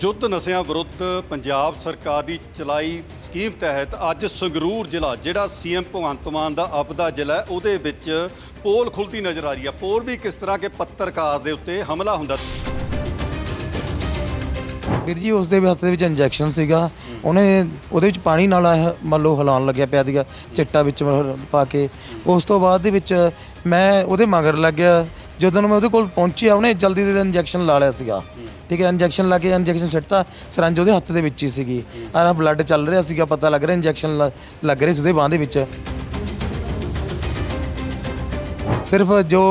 ਜੁੱਧ ਨਸ਼ਿਆਂ ਵਿਰੁੱਧ ਪੰਜਾਬ ਸਰਕਾਰ ਦੀ ਚਲਾਈ ਸਕੀਮ ਤਹਿਤ ਅੱਜ ਸੰਗਰੂਰ ਜ਼ਿਲ੍ਹਾ, ਜਿਹੜਾ ਸੀਐਮ ਭਗਵੰਤ ਮਾਨ ਦਾ ਆਪਦਾ ਜ਼ਿਲ੍ਹਾ ਹੈ, ਉਹਦੇ ਵਿੱਚ ਪੋਲ ਖੁੱਲਦੀ ਨਜ਼ਰ ਆ ਰਹੀ ਹੈ। ਪੋਲ ਵੀ ਕਿਸ ਤਰ੍ਹਾਂ ਕਿ ਪੱਤਰਕਾਰ ਦੇ ਉੱਤੇ ਹਮਲਾ ਹੁੰਦਾ ਵੀਰ ਜੀ ਉਸ ਦੇ ਹੱਥ ਦੇ ਵਿੱਚ ਇੰਜੈਕਸ਼ਨ ਸੀਗਾ। ਉਹਨੇ ਉਹਦੇ ਵਿੱਚ ਪਾਣੀ ਨਾਲ ਮੰਨ ਲਓ ਹਲਾਉਣ ਲੱਗਿਆ ਪਿਆ ਸੀਗਾ, ਚਿੱਟਾ ਵਿੱਚ ਪਾ ਕੇ। ਉਸ ਤੋਂ ਬਾਅਦ ਦੇ ਵਿੱਚ ਮੈਂ ਉਹਦੇ ਮਗਰ ਲੱਗਿਆ ਜਦੋਂ ਮੈਂ ਉਹਦੇ ਕੋਲ ਪਹੁੰਚਿਆ, ਉਹਨੇ ਜਲਦੀ ਦੇ ਇੰਜੈਕਸ਼ਨ ਲਾ ਲਿਆ ਸੀਗਾ। ਠੀਕ ਹੈ ਇੰਜੈਕਸ਼ਨ ਲਾ ਕੇ ਇੰਜੈਕਸ਼ਨ ਛੱਡਤਾ ਸਰੰਜ ਉਹਦੇ ਹੱਥ ਦੇ ਵਿੱਚ ਹੀ ਸੀਗੀ। ਆਹ ਬਲੱਡ ਚੱਲ ਰਿਹਾ ਸੀਗਾ, ਪਤਾ ਲੱਗ ਰਿਹਾ ਇੰਜੈਕਸ਼ਨ ਲੱਗ ਰਹੇ ਸੀ ਉਹਦੇ ਬਾਹ ਦੇ ਵਿੱਚ। ਸਿਰਫ ਜੋ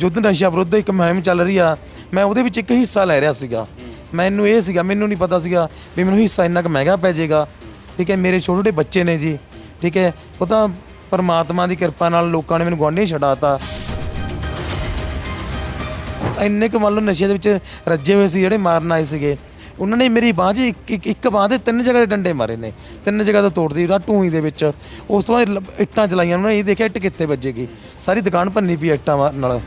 ਯੁੱਧ ਨਸ਼ਾ ਵਿਰੁੱਧ ਇੱਕ ਮੁਹਿੰਮ ਚੱਲ ਰਹੀ ਆ, ਮੈਂ ਉਹਦੇ ਵਿੱਚ ਇੱਕ ਹਿੱਸਾ ਲੈ ਰਿਹਾ ਸੀਗਾ। ਮੈਨੂੰ ਇਹ ਸੀਗਾ, ਮੈਨੂੰ ਨਹੀਂ ਪਤਾ ਸੀਗਾ ਵੀ ਮੈਨੂੰ ਹਿੱਸਾ ਇੰਨਾ ਕੁ ਮਹਿੰਗਾ ਪੈ ਜਾਏਗਾ। ਠੀਕ ਹੈ, ਮੇਰੇ ਛੋਟੇ ਛੋਟੇ ਬੱਚੇ ਨੇ ਜੀ। ਠੀਕ ਹੈ, ਉਹ ਤਾਂ ਪਰਮਾਤਮਾ ਦੀ ਕਿਰਪਾ ਨਾਲ ਲੋਕਾਂ ਨੇ ਮੈਨੂੰ ਗੁਆਂਢੀ ਛਡਾਤਾ ਇੰਨੇ ਕੁ ਮੰਨ ਲਓ ਨਸ਼ੇ ਦੇ ਵਿੱਚ ਰੱਜੇ ਹੋਏ ਸੀ, ਜਿਹੜੇ ਮਾਰਨ ਆਏ ਸੀਗੇ। ਉਹਨਾਂ ਨੇ ਮੇਰੀ ਬਾਂਹ 'ਚ ਇੱਕ ਇੱਕ- ਇੱਕ ਬਾਂਹ ਦੇ ਤਿੰਨ ਜਗ੍ਹਾ ਦੇ ਡੰਡੇ ਮਾਰੇ ਨੇ। ਤਿੰਨ ਜਗ੍ਹਾ ਤੋਂ ਤੋੜਦੀ ਰਾ ਟੂਹੀ ਦੇ ਵਿੱਚ। ਉਸ ਤੋਂ ਬਾਅਦ ਲ- ਇੱਟਾਂ ਚਲਾਈਆਂ ਉਹਨਾਂ ਨੇ। ਇਹ ਦੇਖਿਆ ਇੱਟ ਕਿੱਥੇ ਵੱਜੇਗੀ। ਸਾਰੀ ਦੁਕਾਨ ਭੰਨੀ ਪਈ ਇੱਟਾਂ ਮਾਰਨ ਨਾਲ।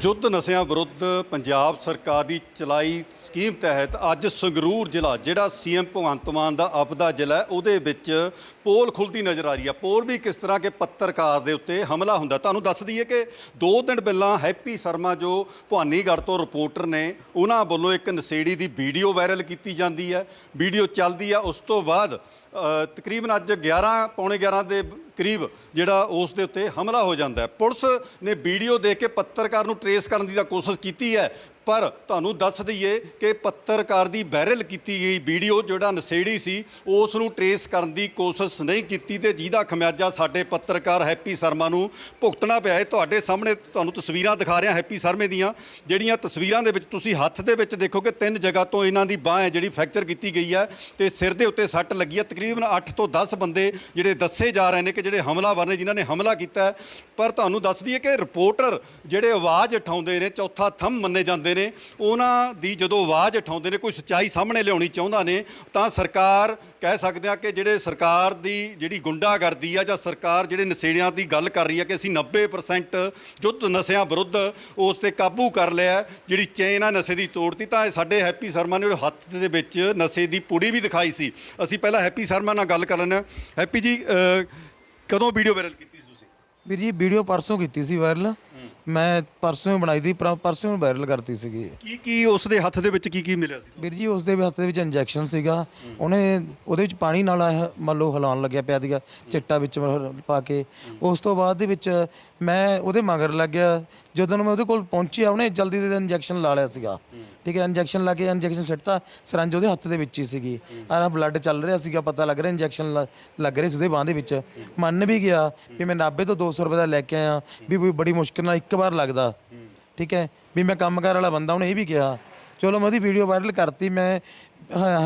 ਜੁੱਧ ਨਸ਼ਿਆਂ ਵਿਰੁੱਧ ਪੰਜਾਬ ਸਰਕਾਰ ਦੀ ਚਲਾਈ ਸਕੀਮ ਤਹਿਤ ਅੱਜ ਸੰਗਰੂਰ ਜ਼ਿਲ੍ਹਾ, ਜਿਹੜਾ ਸੀਐਮ ਭਗਵੰਤ ਮਾਨ ਦਾ ਆਪਦਾ ਜ਼ਿਲ੍ਹਾ ਹੈ, ਉਹਦੇ ਵਿੱਚ ਪੋਲ ਖੁੱਲਦੀ ਨਜ਼ਰ ਆ ਰਹੀ ਹੈ। ਪੋਲ ਵੀ ਕਿਸ ਤਰ੍ਹਾਂ ਕਿ ਪੱਤਰਕਾਰ ਦੇ ਉੱਤੇ ਹਮਲਾ ਹੁੰਦਾ। ਤੁਹਾਨੂੰ ਦੱਸ ਦਈਏ ਕਿ ਦੋ ਦਿਨ ਪਹਿਲਾਂ ਹੈਪੀ ਸ਼ਰਮਾ, ਜੋ ਭਵਾਨੀਗੜ੍ਹ ਤੋਂ ਰਿਪੋਰਟਰ ਨੇ, ਉਹਨਾਂ ਵੱਲੋਂ ਇੱਕ ਨਸ਼ੇੜੀ ਦੀ ਵੀਡੀਓ ਵਾਇਰਲ ਕੀਤੀ ਜਾਂਦੀ ਹੈ। ਵੀਡੀਓ ਚੱਲਦੀ ਆ ਉਸ ਤੋਂ ਬਾਅਦ ਤਕਰੀਬਨ ਅੱਜ 11 ਪੌਣੇ 11 ਦੇ ਕਰੀਬ ਜਿਹੜਾ ਉਸ ਦੇ ਉੱਤੇ ਹਮਲਾ ਹੋ ਜਾਂਦਾ ਹੈ। ਪੁਲਿਸ ਨੇ ਵੀਡੀਓ ਦੇਖ ਕੇ ਪੱਤਰਕਾਰ ਨੂੰ ਟਰੇਸ ਕਰਨ ਦੀ ਤਾਂ ਕੋਸ਼ਿਸ਼ ਕੀਤੀ ਹੈ ਪਰ ਤੁਹਾਨੂੰ ਦੱਸ ਦਈਏ ਕਿ ਪੱਤਰਕਾਰ ਦੀ ਵਾਇਰਲ ਕੀਤੀ ਗਈ ਵੀਡੀਓ ਜਿਹੜਾ ਨਸ਼ੇੜੀ ਸੀ, ਉਸ ਨੂੰ ਟਰੇਸ ਕਰਨ ਦੀ ਕੋਸ਼ਿਸ਼ ਨਹੀਂ ਕੀਤੀ ਤੇ ਜਿਹਦਾ ਖਮਿਆਜਾ ਸਾਡੇ ਪੱਤਰਕਾਰ ਹੈਪੀ ਸ਼ਰਮਾ ਨੂੰ ਭੁਗਤਣਾ ਪਿਆ ਹੈ। ਤੁਹਾਡੇ ਸਾਹਮਣੇ ਤੁਹਾਨੂੰ ਤਸਵੀਰਾਂ ਦਿਖਾ ਰਿਹਾ ਹੈਪੀ ਸ਼ਰਮੇ ਦੀਆਂ, ਜਿਹੜੀਆਂ ਤਸਵੀਰਾਂ ਦੇ ਵਿੱਚ ਤੁਸੀਂ ਹੱਥ ਦੇ ਵਿੱਚ ਦੇਖੋਗੇ, ਤਿੰਨ ਜਗ੍ਹਾ ਤੋਂ ਇਹਨਾਂ ਦੀ ਬਾਹ ਹੈ ਜਿਹੜੀ ਫ੍ਰੈਕਚਰ ਕੀਤੀ ਗਈ ਹੈ ਤੇ ਸਿਰ ਦੇ ਉੱਤੇ ਸੱਟ ਲੱਗੀ ਹੈ। ਤਕਰੀਬਨ 8 ਤੋਂ 10 ਬੰਦੇ ਜਿਹੜੇ ਦੱਸੇ ਜਾ ਰਹੇ ਨੇ ਕਿ ਜਿਹੜੇ ਹਮਲਾਵਰ ਨੇ, ਜਿਨ੍ਹਾਂ ਨੇ ਹਮਲਾ ਕੀਤਾ ਪਰ ਤੁਹਾਨੂੰ ਦੱਸ ਦਈਏ ਕਿ ਰਿਪੋਰਟਰ ਜਿਹੜੇ ਆਵਾਜ਼ ਉਠਾਉਂਦੇ ਨੇ, ਚੌਥਾ ਥੰਮ ਮੰਨੇ ਜਾਂਦੇ ਨੇ, ਉਹਨਾਂ ਦੀ ਜਦੋਂ ਆਵਾਜ਼ ਉਠਾਉਂਦੇ ਨੇ, ਕੋਈ ਸੱਚਾਈ ਸਾਹਮਣੇ ਲਿਆਉਣੀ ਚਾਹੁੰਦਾ ਨੇ, ਤਾਂ ਸਰਕਾਰ ਕਹਿ ਸਕਦੇ ਆ ਕਿ ਜਿਹੜੇ ਸਰਕਾਰ ਦੀ ਜਿਹੜੀ ਗੁੰਡਾਗਰਦੀ ਆ ਜਾਂ ਸਰਕਾਰ ਜਿਹੜੇ ਨਸ਼ੇੜੀਆਂ ਦੀ ਗੱਲ ਕਰ ਰਹੀ ਹੈ ਕਿ ਅਸੀਂ 90% ਜੁੱਧ ਨਸ਼ਿਆਂ ਵਿਰੁੱਧ ਉਸ ਤੇ ਕਾਬੂ ਕਰ ਲਿਆ ਜਿਹੜੀ ਚੇਨ ਆ ਨਸ਼ੇ ਦੀ ਤੋੜਤੀ ਤਾਂ ਸਾਡੇ ਹੈਪੀ ਸ਼ਰਮਾ ਨੇ ਉਹ ਹੱਥ ਦੇ ਵਿੱਚ ਨਸ਼ੇ ਦੀ ਪੁੜੀ ਵੀ ਦਿਖਾਈ ਸੀ। ਅਸੀਂ ਪਹਿਲਾਂ ਹੈਪੀ ਸ਼ਰਮਾ ਨਾਲ ਗੱਲ ਕਰ ਲੈਂਦੇ ਹਾਂ। ਹੈਪੀ ਜੀ ਕਦੋਂ ਵੀਡੀਓ ਵਾਇਰਲ ਕੀਤੀ ਸੀ ਤੁਸੀਂ? ਵੀਰ ਜੀ ਵੀਡੀਓ ਪਰਸੋਂ ਕੀਤੀ ਸੀ ਵਾਇਰਲ ਮੈਂ ਪਰਸੋਂ ਹੀ ਬਣਾਈ ਦੀ ਪਰ- ਪਰਸੋਂ ਹੀ ਵਾਇਰਲ ਕਰਤੀ ਸੀਗੀ। ਕੀ ਕੀ ਉਸ ਦੇ ਹੱਥ ਦੇ ਵਿੱਚ ਕੀ ਕੀ ਮਿਲਿਆ ਸੀ? ਵੀਰ ਜੀ ਉਸ ਦੇ ਵੀ ਹੱਥ ਦੇ ਵਿੱਚ ਇੰਜੈਕਸ਼ਨ ਸੀਗਾ। ਉਹਨੇ ਉਹਦੇ ਵਿੱਚ ਪਾਣੀ ਨਾਲ ਇਹ ਮੰਨ ਲਓ ਹਿਲਾਉਣ ਲੱਗਿਆ ਪਿਆ ਸੀਗਾ ਚਿੱਟਾ ਵਿੱਚ ਪਾ ਕੇ। ਉਸ ਤੋਂ ਬਾਅਦ ਦੇ ਵਿੱਚ ਮੈਂ ਉਹਦੇ ਮਗਰ ਲੱਗਿਆ ਜਦੋਂ ਮੈਂ ਉਹਦੇ ਕੋਲ ਪਹੁੰਚਿਆ ਉਹਨੇ ਜਲਦੀ ਦੇ ਇੰਜੈਕਸ਼ਨ ਲਾ ਲਿਆ ਸੀਗਾ। ਠੀਕ ਹੈ ਇੰਜੈਕਸ਼ਨ ਲਾ ਕੇ ਇੰਜੈਕਸ਼ਨ ਛੱਡਤਾ ਸਰੰਜ ਉਹਦੇ ਹੱਥ ਦੇ ਵਿੱਚ ਹੀ ਸੀਗੀ। ਆਹ ਬਲੱਡ ਚੱਲ ਰਿਹਾ ਸੀਗਾ ਪਤਾ ਲੱਗ ਰਿਹਾ ਇੰਜੈਕਸ਼ਨ ਲੱਗ ਰਹੇ ਸੀ ਉਹਦੇ ਬਾਹ ਦੇ ਵਿੱਚ। ਮੰਨ ਵੀ ਗਿਆ ਵੀ ਮੈਂ 90 ਤੋਂ 200 ਰੁਪਏ ਦਾ ਲੈ ਕੇ ਆਇਆ ਵੀ ਵੀ ਬੜੀ ਮੁਸ਼ਕਿਲ ਨਾਲ ਇੱਕ ਵਾਰ ਲੱਗਦਾ। ਠੀਕ ਹੈ? ਵੀ ਮੈਂ ਕੰਮਕਾਰ ਵਾਲਾ ਬੰਦਾ, ਉਹਨੇ ਇਹ ਵੀ ਕਿਹਾ। ਚਲੋ ਮੈਂ ਉਹਦੀ ਵੀਡੀਓ ਵਾਇਰਲ ਕਰਤੀ, ਮੈਂ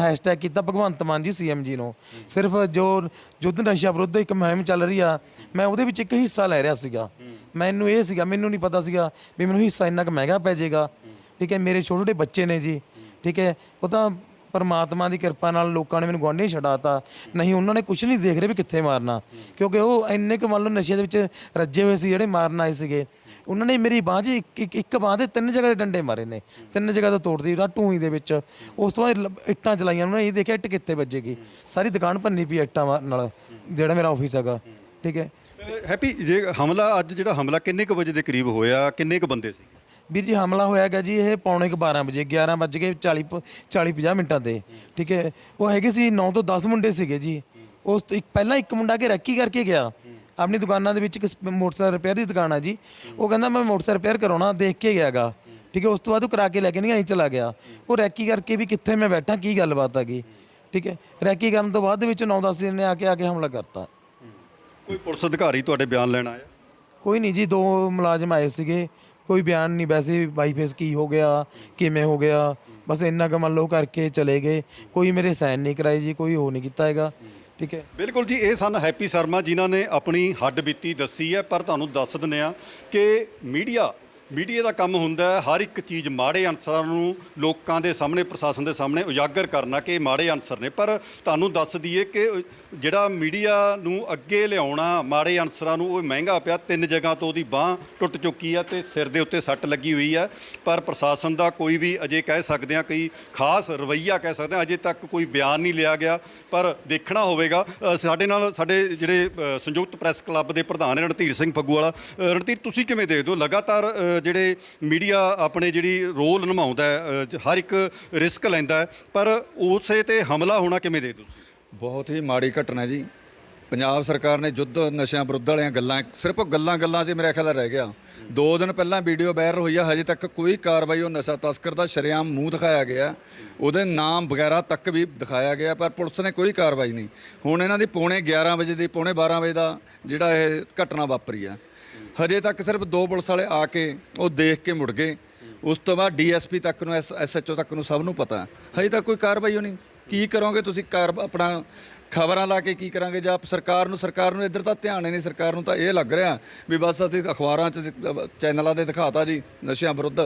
ਹੈਸ਼ਟੈਗ ਕੀਤਾ ਭਗਵੰਤ ਮਾਨ ਜੀ ਸੀਐਮ ਜੀ ਨੂੰ। ਸਿਰਫ ਜੋ ਯੁੱਧ ਨਸ਼ਾ ਵਿਰੁੱਧ ਇੱਕ ਮੁਹਿੰਮ ਚੱਲ ਰਹੀ ਆ, ਮੈਂ ਉਹਦੇ ਵਿੱਚ ਇੱਕ ਹਿੱਸਾ ਲੈ ਰਿਹਾ ਸੀਗਾ। ਮੈਨੂੰ ਇਹ ਸੀਗਾ, ਮੈਨੂੰ ਨਹੀਂ ਪਤਾ ਸੀਗਾ ਵੀ ਮੈਨੂੰ ਹਿੱਸਾ ਇੰਨਾ ਕੁ ਮਹਿੰਗਾ ਪੈ ਜਾਏਗਾ। ਠੀਕ ਹੈ? ਮੇਰੇ ਛੋਟੇ ਛੋਟੇ ਬੱਚੇ ਨੇ ਜੀ। ਠੀਕ ਹੈ? ਉਹ ਤਾਂ ਪਰਮਾਤਮਾ ਦੀ ਕਿਰਪਾ ਨਾਲ ਲੋਕਾਂ ਨੇ ਮੈਨੂੰ ਗੁਆਂਢੀ ਛਡਾਤਾ। ਨਹੀਂ, ਉਹਨਾਂ ਨੇ ਕੁਝ ਨਹੀਂ ਦੇਖ ਰਹੇ ਵੀ ਕਿੱਥੇ ਮਾਰਨਾ। ਕਿਉਂਕਿ ਉਹ ਇੰਨੇ ਕੁ ਮੰਨ ਲਓ ਨਸ਼ੇ ਦੇ ਵਿੱਚ ਰੱਜੇ ਹੋਏ ਸੀ, ਜਿਹੜੇ ਮਾਰਨ ਆਏ ਸੀਗੇ। ਉਹਨਾਂ ਨੇ ਮੇਰੀ ਬਾਂਹ 'ਚ ਇੱਕ, ਇੱਕ- ਇੱਕ ਬਾਂਹ ਦੇ ਤਿੰਨ ਜਗ੍ਹਾ ਤੇ ਡੰਡੇ ਮਾਰੇ ਨੇ। ਤਿੰਨ ਜਗ੍ਹਾ ਤੋਂ ਤੋੜਦੀ ਰਾ ਟੂਹੀ ਦੇ ਵਿੱਚ। ਉਸ ਤੋਂ ਬਾਅਦ ਲ- ਇੱਟਾਂ ਚਲਾਈਆਂ ਉਹਨਾਂ ਨੇ। ਇਹ ਦੇਖਿਆ ਇੱਟ ਕਿੱਥੇ ਵੱਜੇਗੀ? ਸਾਰੀ ਦੁਕਾਨ ਭੰਨੀ ਪਈ ਇੱਟਾਂ ਮਾਰਨ ਨਾਲ, ਜਿਹੜਾ ਮੇਰਾ ਆਫਿਸ ਹੈਗਾ। ਠੀਕ ਹੈ? ਹੈਪੀ, ਜੇ ਹਮਲਾ, ਅੱਜ ਜਿਹੜਾ ਹਮਲਾ ਕਿੰਨੇ ਕੁ ਵਜੇ ਦੇ ਕਰੀਬ ਹੋਇਆ? ਕਿੰਨੇ ਕੁ ਬੰਦੇ ਸੀ? ਵੀਰ ਜੀ ਹਮਲਾ ਹੋਇਆ ਹੈਗਾ ਜੀ ਇਹ ਪੌਣੇ ਕੁ 12 ਵਜੇ 11 ਵੱਜ ਕੇ 40 ਪ- 40 50 ਮਿੰਟਾਂ ਤੇ। ਠੀਕ ਹੈ? ਉਹ ਹੈਗੇ ਸੀ 9 ਤੋਂ 10 ਮੁੰਡੇ ਸੀਗੇ ਜੀ। ਉਸ ਤੋਂ ਇੱਕ ਪਹਿਲਾਂ ਇੱਕ ਮੁੰਡਾ ਕੇ ਰੈਕੀ ਕਰਕੇ ਗਿਆ। ਆਪਣੀ ਦੁਕਾਨਾਂ ਦੇ ਵਿੱਚ ਇੱਕ ਸਪ- ਮੋਟਰਸਾਈਕਲ ਰਿਪੇਅਰ ਦੀ ਦੁਕਾਨ ਆ ਜੀ। ਉਹ ਕਹਿੰਦਾ ਮੈਂ ਮੋਟਰਸਾਈਕਲ ਰਿਪੇਅਰ ਕਰਾਉਣਾ ਦੇਖ ਕੇ ਗਿਆਗਾ। ਠੀਕ ਹੈ? ਉਸ ਤੋਂ ਬਾਅਦ ਉਹ ਕਰਾ ਕੇ ਲੈ ਕੇ ਨਹੀਂ ਆਈ ਚਲਾ ਗਿਆ। ਉਹ ਰੈਕੀ ਕਰਕੇ ਵੀ ਕਿੱਥੇ ਮੈਂ ਬੈਠਾ ਕੀ ਗੱਲਬਾਤ ਹੈਗੀ ਠੀਕ ਹੈ? ਰੈਕੀ ਕਰਨ ਤੋਂ ਬਾਅਦ ਦੇ ਵਿੱਚ 9-10 ਦਿਨ ਨੇ ਆ ਕੇ ਆ ਕੇ ਹਮਲਾ ਕਰਤਾ। ਕੋਈ ਪੁਲਿਸ ਅਧਿਕਾਰੀ ਤੁਹਾਡੇ ਬਿਆਨ ਲੈਣ ਆਇਆ? ਕੋਈ ਨਹੀਂ ਜੀ ਦੋ ਮੁਲਾਜ਼ਮ ਆਏ ਸੀਗੇ। ਕੋਈ ਬਿਆਨ ਨਹੀਂ, ਵੈਸੇ ਵਾਈਫੇਸ ਕੀ ਹੋ ਗਿਆ, ਕਿਵੇਂ ਹੋ ਗਿਆ, ਬਸ ਇੰਨਾ ਕੁ ਮੰਨ ਲਓ ਕਰਕੇ ਚਲੇ ਗਏ। ਕੋਈ ਮੇਰੇ ਸਾਈਨ ਨਹੀਂ ਕਰਾਏ ਜੀ, ਕੋਈ ਹੋ ਨਹੀਂ ਕੀਤਾ ਹੈਗਾ, ਠੀਕ ਹੈ। ਬਿਲਕੁਲ ਜੀ, ਇਹ ਸਨ ਹੈਪੀ ਸ਼ਰਮਾ ਜਿਨ੍ਹਾਂ ਨੇ ਆਪਣੀ ਹੱਡ ਬੀਤੀ ਦੱਸੀ ਹੈ, ਪਰ ਤੁਹਾਨੂੰ ਦੱਸ ਦਿੰਦੇ ਆ ਕਿ ਮੀਡੀਆ ਮੀਡੀਆ ਦਾ ਕੰਮ ਹੁੰਦਾ ਹੈ ਹਰ ਇੱਕ ਚੀਜ਼ ਮਾੜੇ ਅਨਸਰਾਂ ਨੂੰ ਲੋਕਾਂ ਦੇ ਸਾਹਮਣੇ, ਪ੍ਰਸ਼ਾਸਨ ਦੇ ਸਾਹਮਣੇ ਉਜਾਗਰ ਕਰਨਾ ਕਿ ਇਹ ਮਾੜੇ ਅਨਸਰ ਨੇ। ਪਰ ਤੁਹਾਨੂੰ ਦੱਸ ਦਈਏ ਕਿ ਜਿਹੜਾ ਮੀਡੀਆ ਨੂੰ ਅੱਗੇ ਲਿਆਉਣਾ ਮਾੜੇ ਅਨਸਰਾਂ ਨੂੰ, ਉਹ ਮਹਿੰਗਾ ਪਿਆ, ਤਿੰਨ ਜਗ੍ਹਾ ਤੋਂ ਉਹਦੀ ਬਾਹ ਟੁੱਟ ਚੁੱਕੀ ਆ ਤੇ ਸਿਰ ਦੇ ਉੱਤੇ ਸੱਟ ਲੱਗੀ ਹੋਈ ਹੈ ਪਰ ਪ੍ਰਸ਼ਾਸਨ ਦਾ ਕੋਈ ਵੀ ਅਜੇ ਕਹਿ ਸਕਦੇ ਆ ਕੋਈ ਖਾਸ ਰਵੱਈਆ ਕਹਿ ਸਕਦੇ ਆ ਅਜੇ ਤੱਕ ਕੋਈ ਬਿਆਨ ਨਹੀਂ ਲਿਆ ਗਿਆ। ਪਰ ਦੇਖਣਾ ਹੋਵੇਗਾ ਸਾਡੇ ਨਾਲ ਸਾਡੇ ਜਿਹੜੇ ਸੰਯੁਕਤ ਪ੍ਰੈਸ ਕਲੱਬ ਦੇ ਪ੍ਰਧਾਨ ਰਣਧੀਰ ਸਿੰਘ ਫੱਗੂ ਵਾਲਾ ਰਣਧੀਰ, ਤੁਸੀਂ ਕਿਵੇਂ ਦੇਖਦੇ ਹੋ? ਲਗਾਤਾਰ ਜਿਹੜੇ ਮੀਡੀਆ ਆਪਣੇ ਜਿਹੜੀ ਰੋਲ ਨਿਭਾਉਂਦਾ ਹੈ ਅ, ਹਰ ਇੱਕ ਰਿਸਕ ਲੈਂਦਾ ਹੈ ਪਰ ਉਸੇ ਤੇ ਹਮਲਾ ਹੋਣਾ ਕਿਵੇਂ ਦੇ ਤੁਸੀਂ? ਬਹੁਤ ਹੀ ਮਾੜੀ ਘਟਨਾ ਜੀ। ਪੰਜਾਬ ਸਰਕਾਰ ਨੇ ਯੁੱਧ ਨਸ਼ਿਆਂ ਵਿਰੁੱਧ ਵਾਲੀਆਂ ਗੱਲਾਂ ਸਿਰਫ ਗੱਲਾਂ ਗੱਲਾਂ 'ਚ ਮੇਰੇ ਖਿਆਲ ਰਹਿ ਗਿਆ। ਦੋ ਦਿਨ ਪਹਿਲਾਂ ਵੀਡੀਓ ਵਾਇਰਲ ਹੋਈ ਆ ਹਜੇ ਤੱਕ ਕੋਈ ਕਾਰਵਾਈ ਉਹ ਨਸ਼ਾ ਤਸਕਰ ਦਾ ਸ਼ਰੇਆਮ ਮੂੰਹ ਦਿਖਾਇਆ ਗਿਆ। ਉਹਦੇ ਨਾਮ ਵਗੈਰਾ ਤੱਕ ਵੀ ਦਿਖਾਇਆ ਗਿਆ ਪਰ ਪੁਲਿਸ ਨੇ ਕੋਈ ਕਾਰਵਾਈ ਨਹੀਂ। ਹੁਣ ਇਹਨਾਂ ਦੀ ਪੌਣੇ 11 ਵਜੇ ਦੀ ਪੌਣੇ 12 ਵਜੇ ਦਾ ਜਿਹੜਾ ਇਹ ਘਟਨਾ ਵਾਪਰੀ ਆ। ਹਜੇ ਤੱਕ ਸਿਰਫ ਦੋ ਪੁਲਿਸ ਵਾਲੇ ਆ ਕੇ ਉਹ ਦੇਖ ਕੇ ਮੁੜ ਗਏ। ਉਸ ਤੋਂ ਬਾਅਦ ਡੀਐਸਪੀ ਤੱਕ ਨੂੰ ਐਸਐਚਓ ਤੱਕ ਨੂੰ ਸਭ ਨੂੰ ਪਤਾ। ਹਜੇ ਤੱਕ ਕੋਈ ਕਾਰਵਾਈ ਹੋਣੀ ਕੀ ਕਰੋਗੇ ਤੁਸੀਂ? ਕਾਰ ਆਪਣਾ ਖਬਰਾਂ ਲਾ ਕੇ ਕੀ ਕਰਾਂਗੇ? ਜਾਂ ਸਰਕਾਰ ਨੂੰ ਸਰਕਾਰ ਨੂੰ ਇੱਧਰ ਤਾਂ ਧਿਆਨ ਹੀ ਨਹੀਂ, ਸਰਕਾਰ ਨੂੰ ਤਾਂ ਇਹ ਲੱਗ ਰਿਹਾ ਵੀ ਬਸ ਅਸੀਂ ਅਖਬਾਰਾਂ 'ਚ, ਚੈਨਲਾਂ ਤੇ ਦਿਖਾਤਾ ਜੀ ਨਸ਼ਿਆਂ ਵਿਰੁੱਧ।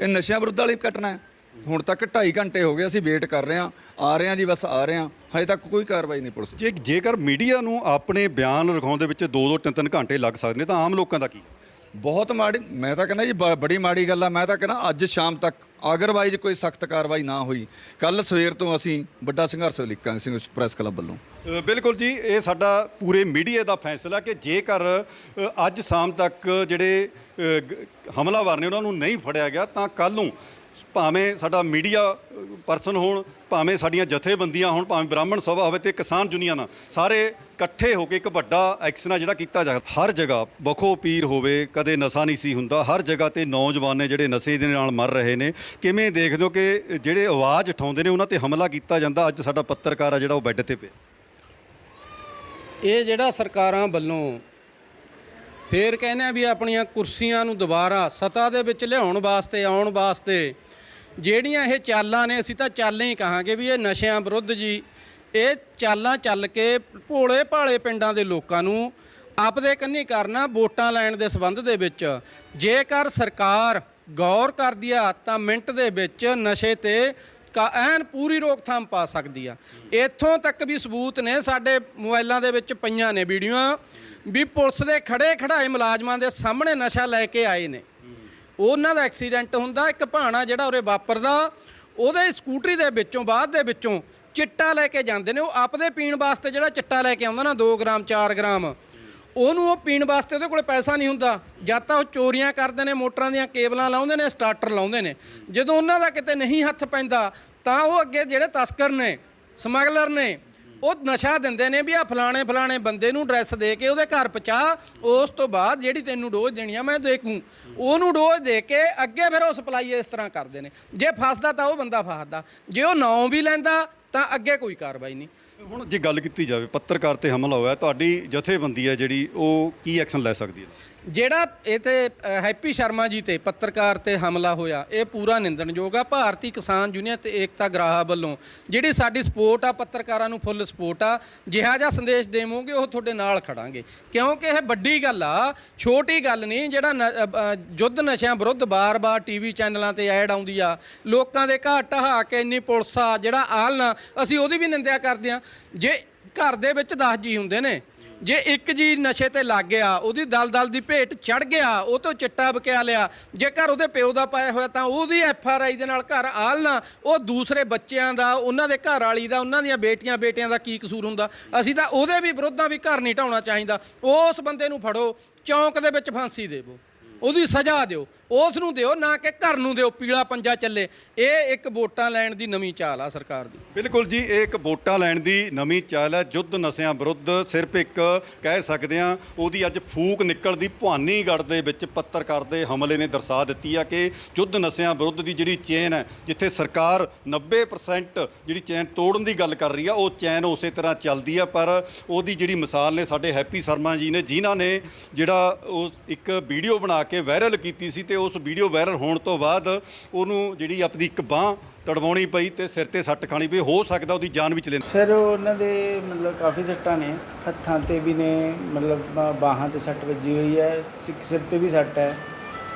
ਇਹ ਨਸ਼ਿਆਂ ਵਿਰੁੱਧ ਵਾਲੀ ਘਟਨਾ ਹੈ। ਹੁਣ ਤੱਕ 2.5 ਘੰਟੇ ਹੋ ਗਏ ਅਸੀਂ ਵੇਟ ਕਰ ਰਹੇ ਹਾਂ। ਆ ਰਹੇ ਹਾਂ ਜੀ ਬਸ ਆ ਰਹੇ ਹਾਂ। ਹਜੇ ਤੱਕ ਕੋਈ ਕਾਰਵਾਈ ਨਹੀਂ ਪੁਲਿਸ ਦੀ। ਜੇ ਜੇਕਰ ਮੀਡੀਆ ਨੂੰ ਆਪਣੇ ਬਿਆਨ ਲਿਖਾਉਣ ਦੇ ਵਿੱਚ 2-2 3-3 ਘੰਟੇ ਲੱਗ ਸਕਦੇ ਨੇ ਤਾਂ ਆਮ ਲੋਕਾਂ ਦਾ ਕੀ? ਬਹੁਤ ਮਾੜੀ ਮੈਂ ਤਾਂ ਕਹਿੰਦਾ ਜੀ ਬ- ਬੜੀ ਮਾੜੀ ਗੱਲ ਆ। ਮੈਂ ਤਾਂ ਕਹਿੰਦਾ ਅੱਜ ਸ਼ਾਮ ਤੱਕ ਅਗਰਵਾਈਜ਼ ਕੋਈ ਸਖਤ ਕਾਰਵਾਈ ਨਾ ਹੋਈ। ਕੱਲ ਸਵੇਰ ਤੋਂ ਅਸੀਂ ਵੱਡਾ ਸੰਘਰਸ਼ ਲਿਖਾਂਗੇ ਸਿੰਘ ਪ੍ਰੈਸ ਕਲੱਬ ਵੱਲੋਂ। ਅ, ਬਿਲਕੁਲ ਜੀ ਇਹ ਸਾਡਾ ਪੂਰੇ ਮੀਡੀਆ ਦਾ ਫੈਸਲਾ ਕਿ ਜੇਕਰ ਅ, ਅੱਜ ਸ਼ਾਮ ਤੱਕ ਜਿਹੜੇ ਅ, ਗ- ਹਮਲਾਵਰ ਨੇ ਉਹਨਾਂ ਨੂੰ ਨਹੀਂ ਫੜਿਆ ਗਿਆ ਤਾਂ ਕੱਲ ਨੂੰ ਭਾਵੇਂ ਸਾਡਾ ਮੀਡੀਆ ਪਰਸਨ ਹੋਣ, ਭਾਵੇਂ ਸਾਡੀਆਂ ਜਥੇਬੰਦੀਆਂ ਹੋਣ, ਭਾਵੇਂ ਬ੍ਰਾਹਮਣ ਸਭਾ ਹੋਵੇ ਤੇ ਕਿਸਾਨ ਯੂਨੀਅਨ, ਸਾਰੇ ਇਕੱਠੇ ਹੋ ਕੇ ਇੱਕ ਵੱਡਾ ਐਕਸ਼ਨ ਆ ਜਿਹੜਾ ਕੀਤਾ ਜਾ ਹਰ ਜਗ੍ਹਾ ਬਖੋ ਪੀਰ ਹੋਵੇ, ਕਦੇ ਨਸ਼ਾ ਨਹੀਂ ਸੀ ਹੁੰਦਾ, ਹਰ ਜਗ੍ਹਾ ਤੇ ਨੌਜਵਾਨ ਨੇ ਜਿਹੜੇ ਨਸ਼ੇ ਦੇ ਨਾਲ ਮਰ ਰਹੇ ਨੇ। ਕਿਵੇਂ ਦੇਖਦੇ ਹੋ ਕਿ ਜਿਹੜੇ ਆਵਾਜ਼ ਉਠਾਉਂਦੇ ਨੇ, ਉਹਨਾਂ ਤੇ ਹਮਲਾ ਕੀਤਾ ਜਾਂਦਾ? ਅੱਜ ਸਾਡਾ ਪੱਤਰਕਾਰ ਆ ਜਿਹੜਾ ਉਹ ਬੈੱਡ ਤੇ ਪਿਆ। ਇਹ ਜਿਹੜਾ ਸਰਕਾਰਾਂ ਵੱਲੋਂ ਫੇਰ ਕਹਿੰਦੇ ਆ ਵੀ ਆਪਣੀਆਂ ਕੁਰਸੀਆਂ ਨੂੰ ਦੁਬਾਰਾ ਸਤਾ ਦੇ ਵਿੱਚ ਲਿਆਉਣ ਵਾਸਤੇ, ਆਉਣ ਵਾਸਤੇ ਜਿਹੜੀਆਂ ਇਹ ਚਾਲਾਂ ਨੇ, ਅਸੀਂ ਤਾਂ ਚਾਲਾਂ ਹੀ ਕਹਾਂਗੇ ਵੀ ਇਹ ਨਸ਼ਿਆਂ ਵਿਰੁੱਧ ਜੀ। ਇਹ ਚਾਲਾਂ ਚੱਲ ਕੇ ਭੋਲੇ ਭਾਲੇ ਪਿੰਡਾਂ ਦੇ ਲੋਕਾਂ ਨੂੰ ਆਪਦੇ ਕੰਨੀ ਕਰਨਾ ਵੋਟਾਂ ਲੈਣ ਦੇ ਸੰਬੰਧ ਦੇ ਵਿੱਚ। ਜੇਕਰ ਸਰਕਾਰ ਗੌਰ ਕਰਦੀ ਆ, ਤਾਂ ਮਿੰਟ ਦੇ ਵਿੱਚ ਨਸ਼ੇ ਤੇ ਕਾ ਐਨ ਪੂਰੀ ਰੋਕਥਾਮ ਪਾ ਸਕਦੀ ਆ। ਇੱਥੋਂ ਤੱਕ ਵੀ ਸਬੂਤ ਨੇ, ਸਾਡੇ ਮੋਬਾਈਲਾਂ ਦੇ ਵਿੱਚ ਪਈਆਂ ਨੇ ਵੀਡੀਓਆਂ ਵੀ ਪੁਲਿਸ ਦੇ ਖੜੇ ਖੜਾਏ ਮੁਲਾਜ਼ਮਾਂ ਦੇ ਸਾਹਮਣੇ ਨਸ਼ਾ ਲੈ ਕੇ ਆਏ ਨੇ। ਉਹਨਾਂ ਦਾ ਐਕਸੀਡੈਂਟ ਹੁੰਦਾ, ਇੱਕ ਭਾਣਾ ਜਿਹੜਾ ਉਰੇ ਵਾਪਰਦਾ, ਉਹਦੇ ਸਕੂਟਰੀ ਦੇ ਵਿੱਚੋਂ, ਬਾਅਦ ਦੇ ਵਿੱਚੋਂ ਚਿੱਟਾ ਲੈ ਕੇ ਜਾਂਦੇ ਨੇ। ਉਹ ਆਪਦੇ ਪੀਣ ਵਾਸਤੇ ਜਿਹੜਾ ਚਿੱਟਾ ਲੈ ਕੇ ਆਉਂਦਾ ਨਾ 2 ਗ੍ਰਾਮ 4 ਗ੍ਰਾਮ, ਉਹਨੂੰ ਉਹ ਪੀਣ ਵਾਸਤੇ ਉਹਦੇ ਕੋਲ ਪੈਸਾ ਨਹੀਂ ਹੁੰਦਾ। ਜਦ ਤਾਂ ਉਹ ਚੋਰੀਆਂ ਕਰਦੇ ਨੇ, ਮੋਟਰਾਂ ਦੀਆਂ ਕੇਬਲਾਂ ਲਾਉਂਦੇ ਨੇ, ਸਟਾਰਟਰ ਲਾਉਂਦੇ ਨੇ। ਜਦੋਂ ਉਹਨਾਂ ਦਾ ਕਿਤੇ ਨਹੀਂ ਹੱਥ ਪੈਂਦਾ, ਤਾਂ ਉਹ ਅੱਗੇ ਜਿਹੜੇ ਤਸਕਰ ਨੇ, ਸਮਗਲਰ ਨੇ ਉਹ ਨਸ਼ਾ ਦਿੰਦੇ ਨੇ ਵੀ ਆ ਫਲਾਣੇ ਫਲਾਣੇ ਬੰਦੇ ਨੂੰ ਐਡਰੈਸ ਦੇ ਕੇ ਉਹਦੇ ਘਰ ਪਹੁੰਚਾ, ਉਸ ਤੋਂ ਬਾਅਦ ਜਿਹੜੀ ਤੈਨੂੰ ਡੋਜ਼ ਦੇਣੀ ਆ ਮੈਂ ਦੇਖੂੰ। ਉਹਨੂੰ ਡੋਜ਼ ਦੇ ਕੇ ਅੱਗੇ ਫਿਰ ਉਹ ਸਪਲਾਈ ਇਸ ਤਰ੍ਹਾਂ ਕਰਦੇ ਨੇ। ਜੇ ਫਸਦਾ ਤਾਂ ਉਹ ਬੰਦਾ ਫਸਦਾ। ਜੇ ਉਹ ਨਾਂ ਵੀ ਲੈਂਦਾ ਤਾਂ ਅੱਗੇ ਕੋਈ ਕਾਰਵਾਈ ਨਹੀਂ। ਹੁਣ ਜੇ ਗੱਲ ਕੀਤੀ ਜਾਵੇ ਪੱਤਰਕਾਰ ਤੇ ਹਮਲਾ ਹੋਇਆ ਤੁਹਾਡੀ ਜਥੇਬੰਦੀ ਹੈ ਜਿਹੜੀ ਉਹ ਕੀ ਐਕਸ਼ਨ ਲੈ ਸਕਦੀ ਹੈ? ਜਿਹੜਾ ਇਹ ਤੇ ਅ, ਹੈਪੀ ਸ਼ਰਮਾ ਜੀ ਤੇ ਪੱਤਰਕਾਰ ਤੇ ਹਮਲਾ ਹੋਇਆ ਇਹ ਪੂਰਾ ਨਿੰਦਣਯੋਗ ਆ। ਭਾਰਤੀ ਕਿਸਾਨ ਯੂਨੀਅਨ ਤੇ ਏਕਤਾ ਗਰਾਹਾ ਵੱਲੋਂ ਜਿਹੜੀ ਸਾਡੀ ਸਪੋਰਟ ਆ ਪੱਤਰਕਾਰਾਂ ਨੂੰ ਫੁੱਲ ਸਪੋਰਟ ਆ ਜਿਹਾ ਜਿਹਾ ਸੰਦੇਸ਼ ਦੇਵੋਗੇ ਉਹ ਤੁਹਾਡੇ ਨਾਲ ਖੜਾਂਗੇ। ਕਿਉਂਕਿ ਇਹ ਵੱਡੀ ਗੱਲ ਆ ਛੋਟੀ ਗੱਲ ਨਹੀਂ ਜਿਹੜਾ ਨ- ਅ, ਅ, ਯੁੱਧ ਨਸ਼ਿਆਂ ਵਿਰੁੱਧ ਬਾਰ-ਬਾਰ ਟੀਵੀ ਚੈਨਲਾਂ ਤੇ ਐਡ ਆਉਂਦੀ ਆ ਲੋਕਾਂ ਦੇ ਘਰ ਢਹਾ ਕੇ ਇੰਨੀ ਪੁਲਿਸ ਆ ਜਿਹੜਾ ਆਲਣਾ ਅਸੀਂ ਉਹਦੀ ਵੀ ਨਿੰਦਿਆ ਕਰਦੇ ਆ ਜੇ ਘਰ ਦੇ ਵਿੱਚ 10 ਜੀ ਹੁੰਦੇ ਨੇ, ਜੇ ਇੱਕ ਜੀ ਨਸ਼ੇ ਤੇ ਲੱਗ ਗਿਆ, ਉਹਦੀ ਦਲਦਲ ਦੀ ਭੇਟ ਚੜ ਗਿਆ, ਉਹ ਤੋਂ ਚਿੱਟਾ ਬਕਿਆ ਲਿਆ ਜੇ ਘਰ ਉਹਦੇ ਪਿਓ ਦਾ ਪਾਇਆ ਹੋਇਆ ਤਾਂ ਉਹਦੀ ਐਫ ਆਰ ਆਈ ਦੇ ਨਾਲ ਘਰ ਆਲਣਾ ਉਹ ਦੂਸਰੇ ਬੱਚਿਆਂ ਦਾ, ਉਹਨਾਂ ਦੇ ਘਰ ਵਾਲੀ ਦਾ, ਉਹਨਾਂ ਦੀਆਂ ਬੇਟੀਆਂ ਬੇਟਿਆਂ ਦਾ ਕੀ ਕਸੂਰ ਹੁੰਦਾ? ਅਸੀਂ ਤਾਂ ਉਹਦੇ ਵੀ ਵਿਰੋਧਾਂ ਵੀ ਘਰ ਨਹੀਂ ਢਾਉਣਾ ਚਾਹੀਦਾ। ਉਸ ਬੰਦੇ ਨੂੰ ਫੜੋ, ਚੌਂਕ ਦੇ ਵਿੱਚ ਫਾਂਸੀ ਦੇਵੋ। ਉਹਦੀ ਸਜ਼ਾ ਦਿਓ। ਉਸ ਨੂੰ ਦਿਓ, ਨਾ ਕਿ ਘਰ ਨੂੰ ਦਿਓ, ਪੀਲਾ ਪੰਜਾ ਚੱਲੇ। ਇਹ ਇੱਕ ਵੋਟਾਂ ਲੈਣ ਦੀ ਨਵੀਂ ਚਾਲ ਆ ਸਰਕਾਰ ਦੀ। ਬਿਲਕੁਲ ਜੀ, ਇਹ ਇੱਕ ਵੋਟਾਂ ਲੈਣ ਦੀ ਨਵੀਂ ਚਾਲ ਹੈ। ਜੁੱਧ ਨਸ਼ਿਆਂ ਵਿਰੁੱਧ ਸਿਰਫ ਇੱਕ ਕਹਿ ਸਕਦੇ ਆ ਉਹਦੀ ਅੱਜ ਫੂਕ ਨਿਕਲਦੀ ਭਵਾਨੀਗੜ੍ਹ ਦੇ ਵਿੱਚ ਪੱਤਰਕਾਰ ਦੇ ਹਮਲੇ ਨੇ ਦਰਸਾ ਦਿੱਤੀ ਆ ਕਿ ਜੁੱਧ ਨਸ਼ਿਆਂ ਵਿਰੁੱਧ ਦੀ ਜਿਹੜੀ ਚੇਨ ਹੈ, ਜਿੱਥੇ ਸਰਕਾਰ 90% ਜਿਹੜੀ ਚੈਨ ਤੋੜਨ ਦੀ ਗੱਲ ਕਰ ਰਹੀ ਆ, ਉਹ ਚੈਨ ਉਸੇ ਤਰ੍ਹਾਂ ਚੱਲਦੀ ਆ। ਪਰ ਉਹਦੀ ਜਿਹੜੀ ਮਿਸਾਲ ਨੇ ਸਾਡੇ ਹੈਪੀ ਸ਼ਰਮਾ ਜੀ ਨੇ, ਜਿਨ੍ਹਾਂ ਨੇ ਜਿਹੜਾ ਉਹ ਇੱਕ ਵੀਡੀਓ ਬਣਾ ਕੇ ਵਾਇਰਲ ਕੀਤੀ ਸੀ ਤੇ ਉਸ ਵੀਡੀਓ ਵਾਇਰਲ ਹੋਣ ਤੋਂ ਬਾਅਦ ਉਹਨੂੰ ਜਿਹੜੀ ਆਪਣੀ ਇੱਕ ਬਾਹ ਤੜਵਾਉਣੀ ਪਈ ਤੇ ਸਿਰ ਤੇ ਸੱਟ ਖਾਣੀ ਪਈ, ਹੋ ਸਕਦਾ ਉਹਦੀ ਜਾਨ ਵੀ ਚਲੇ ਸਰ, ਉਹਨਾਂ ਦੇ ਮਤਲਬ ਕਾਫੀ ਸੱਟਾਂ ਨੇ। ਹੱਥਾਂ ਤੇ ਵੀ ਨੇ, ਮਤਲਬ ਬਾਹਾਂ ਤੇ ਸੱਟ ਵੱਜੀ ਹੋਈ ਹੈ ਸਿਰ ਤੇ ਵੀ ਸੱਟ ਹੈ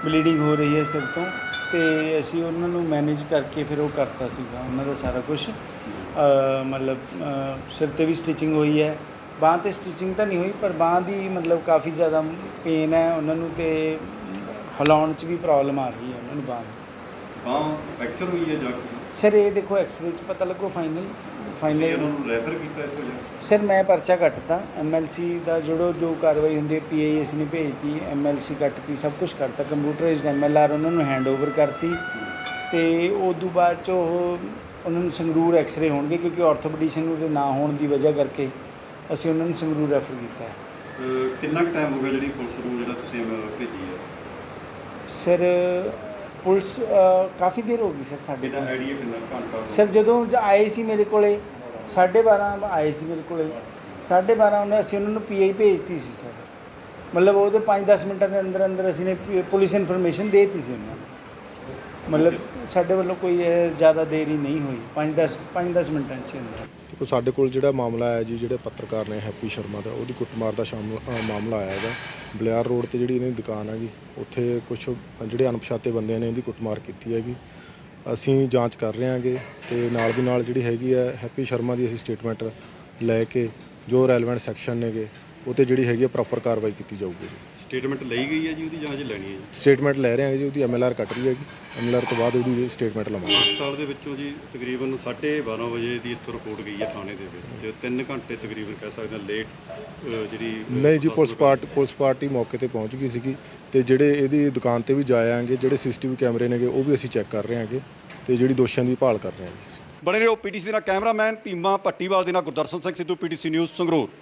ਬਲੀਡਿੰਗ ਹੋ ਰਹੀ ਹੈ ਸਿਰ ਤੋਂ। ਤੇ ਅਸੀਂ ਉਹਨਾਂ ਨੂੰ ਮੈਨੇਜ ਕਰਕੇ ਫਿਰ ਉਹ ਕਰਤਾ ਸੀਗਾ, ਉਹਨਾਂ ਦਾ ਸਾਰਾ ਕੁਝ ਮਤਲਬ ਸਿਰ ਤੇ ਵੀ ਸਟਿਚਿੰਗ ਹੋਈ ਹੈ। ਬਾਂਹ ਤੇ ਸਟਿਚਿੰਗ ਤਾਂ ਨਹੀਂ ਹੋਈ, ਪਰ ਬਾਂਹ ਦੀ ਮਤਲਬ ਕਾਫੀ ਜ਼ਿਆਦਾ ਪੇਨ ਹੈ ਉਹਨਾਂ ਨੂੰ ਤੇ ਹਿਲਾਉਣ 'ਚ ਵੀ ਪ੍ਰੋਬਲਮ ਆ ਰਹੀ ਹੈ ਉਹਨਾਂ ਨੂੰ ਬਾਂਹ ਦੀ। ਬਾਹ ਫ੍ਰੈਕਚਰ ਹੋਈ ਹੈ ਜਾ ਕੇ। ਸਰ ਇਹ ਦੇਖੋ ਐਕਸਰੇ 'ਚ ਪਤਾ ਲੱਗੋ ਫਾਈਨਲ ਫਾਈਨਲ ਨੂੰ ਰੈਫਰ ਕੀਤਾ ਇੱਥੋਂ ਜਾ ਸਰ ਮੈਂ ਪਰਚਾ ਕੱਟਤਾ। ਐਮਐਲਸੀ ਦਾ ਜਿਹੜੋ ਜੋ ਕਾਰਵਾਈ ਹੁੰਦੀ ਹੈ ਪੀਆਈਐਸ ਨੇ ਭੇਜਤੀ ਐਮਐਲਸੀ ਕੱਟਤੀ ਸਭ ਕੁਝ ਕਰਤਾ ਕੰਪਿਊਟਰਾਈਜ਼ਡ ਐਮਐਲਆਰ ਉਹਨਾਂ ਨੂੰ ਹੈਂਡਓਵਰ ਕਰਤੀ। ਤੇ ਉਦੋਂ ਬਾਅਦ ਚ ਉਹ ਉਹਨਾਂ ਨੂੰ ਸੰਗਰੂਰ ਐਕਸਰੇ ਹੋਣਗੇ ਕਿਉਂਕਿ ਆਰਥੋਪੈਡਿਸ਼ਨ ਉਹਦੇ ਨਾ ਹੋਣ ਦੀ ਵਜ੍ਹਾ ਕਰਕੇ ਅਸੀਂ ਉਹਨਾਂ ਨੂੰ ਸੰਗਰੂਰ ਰੈਫਰ ਕੀਤਾ ਹੈ। ਕਿੰਨਾ ਟਾਈਮ ਹੋ ਗਿਆ ਜਿਹੜੀ ਪੁਲਿਸ ਨੂੰ ਜਿਹੜਾ ਤੁਸੀਂ ਭੇਜੀ ਹੈ? ਸਰ ਪੁਲਿਸ ਅ, ਕਾਫੀ ਦੇਰ ਹੋ ਗਈ ਸਰ ਸਾਡੇ ਕੋਲ। ਆਈਡੀਆ ਕਿੰਨਾ ਘੰਟਾ ਸਰ ਜਦੋਂ ਜ- ਆਏ ਸੀ ਮੇਰੇ ਕੋਲੇ 12:30 ਆਏ ਸੀ ਮੇਰੇ ਕੋਲੇ 12:30 ਉਹਨੇ ਅਸੀਂ ਉਹਨਾਂ ਨੂੰ ਪੀਆਈ ਭੇਜਤੀ ਸੀ ਸਰ। ਮਤਲਬ ਉਹਦੇ 5-10 ਮਿੰਟਾਂ ਦੇ ਅੰਦਰ ਅੰਦਰ ਅਸੀਂ ਨੇ ਪ- ਪੁਲਿਸ ਇਨਫੋਰਮੇਸ਼ਨ ਦੇ ਦਿੱਤੀ ਸੀ ਉਹਨਾਂ ਨੂੰ। ਮਤਲਬ ਸਾਡੇ ਵੱਲੋਂ ਕੋਈ ਇਹ ਜ਼ਿਆਦਾ ਦੇਰੀ ਨਹੀਂ ਹੋਈ 5-10 5-10 ਮਿੰਟਾਂ 'ਚ ਹੀ ਅੰਦਰ। ਦੇਖੋ ਸਾਡੇ ਕੋਲ ਜਿਹੜਾ ਮਾਮਲਾ ਆਇਆ ਜੀ ਜਿਹੜੇ ਪੱਤਰਕਾਰ ਨੇ ਹੈਪੀ ਸ਼ਰਮਾ ਦਾ ਉਹਦੀ ਕੁੱਟਮਾਰ ਦਾ ਸ਼ਾਮਲ ਅ, ਮਾਮਲਾ ਆਇਆ ਹੈਗਾ। ਬਲਿਆਰ ਰੋਡ ਤੇ ਜਿਹੜੀ ਇਹਨਾਂ ਦੀ ਦੁਕਾਨ ਹੈਗੀ, ਉੱਥੇ ਕੁਝ ਜਿਹੜੇ ਅਣਪਛਾਤੇ ਬੰਦਿਆਂ ਨੇ ਇਹਦੀ ਕੁੱਟਮਾਰ ਕੀਤੀ ਹੈਗੀ। ਅਸੀਂ ਜਾਂਚ ਕਰ ਰਹੇ ਹਾਂਗੇ ਤੇ ਨਾਲ ਦੀ ਨਾਲ ਜਿਹੜੀ ਹੈਗੀ ਹੈ, ਹੈਪੀ ਸ਼ਰਮਾ ਦੀ ਅਸੀਂ ਸਟੇਟਮੈਂਟ ਲੈ ਕੇ ਜੋ ਰੈਲੇਵੈਂਟ ਸੈਕਸ਼ਨ ਨੇਗੇ ਉਹ ਤੇ ਜਿਹੜੀ ਹੈਗੀ ਹੈ ਪ੍ਰੋਪਰ ਕਾਰਵਾਈ ਕੀਤੀ ਜਾਊਗੀ ਜੀ। ਸਟੇਟਮੈਂਟ ਲਈ ਗਈ ਹੈ ਜੀ ਉਹਦੀ ਜਾਂਚ ਲੈਣੀ ਹੈ ਜੀ? ਸਟੇਟਮੈਂਟ ਲੈ ਰਹੇ ਹਾਂਗੇ ਜੀ ਉਹਦੀ ਐਮਐਲਆਰ ਕੱਟ ਰਹੀ ਹੈਗੀ ਐਮਐਲਆਰ ਤੋਂ ਬਾਅਦ ਉਹਦੀ ਸਟੇਟਮੈਂਟ ਲਵਾਂਗੇ। ਹਸਪਤਾਲ ਦੇ ਵਿੱਚੋਂ ਜੀ ਤਕਰੀਬਨ 12:30 ਵਜੇ ਦੀ ਇੱਥੋਂ ਰਿਪੋਰਟ ਗਈ ਹੈ ਥਾਣੇ ਦੇ ਵਿੱਚ। 3 ਘੰਟੇ ਤਕਰੀਬਨ ਕਹਿ ਸਕਦੇ ਹਾਂ ਲੇਟ ਜਿਹੜੀ ਨਹੀਂ ਜੀ ਪੁਲਿਸ ਪਾਰਟੀ ਪੁਲਿਸ ਪਾਰਟੀ ਮੌਕੇ ਤੇ ਪਹੁੰਚ ਗਈ ਸੀਗੀ। ਤੇ ਜਿਹੜੇ ਇਹਦੀ ਦੁਕਾਨ ਤੇ ਵੀ ਜਾਇਆਂਗੇ ਜਿਹੜੇ ਸੀਸੀਟੀਵੀ ਕੈਮਰੇ ਨੇਗੇ ਉਹ ਵੀ ਅਸੀਂ ਚੈੱਕ ਕਰ ਰਹੇ ਹਾਂਗੇ। ਤੇ ਜਿਹੜੀ ਦੋਸ਼ੀਆਂ ਦੀ ਭਾਲ ਕਰ ਰਹੇ ਹਾਂ ਜੀ ਬਣੇ ਰਹੋ ਪੀਟੀਸੀ ਦਾ ਕੈਮਰਾਮੈਨ ਭੀਮਾ ਪੱਟੀਵਾਲ ਦੇ ਨਾਲ ਗੁਰਦਰਸ਼ਨ ਸਿੰਘ ਸਿੱਧੂ ਪੀਟੀਸੀ ਨਿਊਜ਼ ਸੰਗਰੂਰ।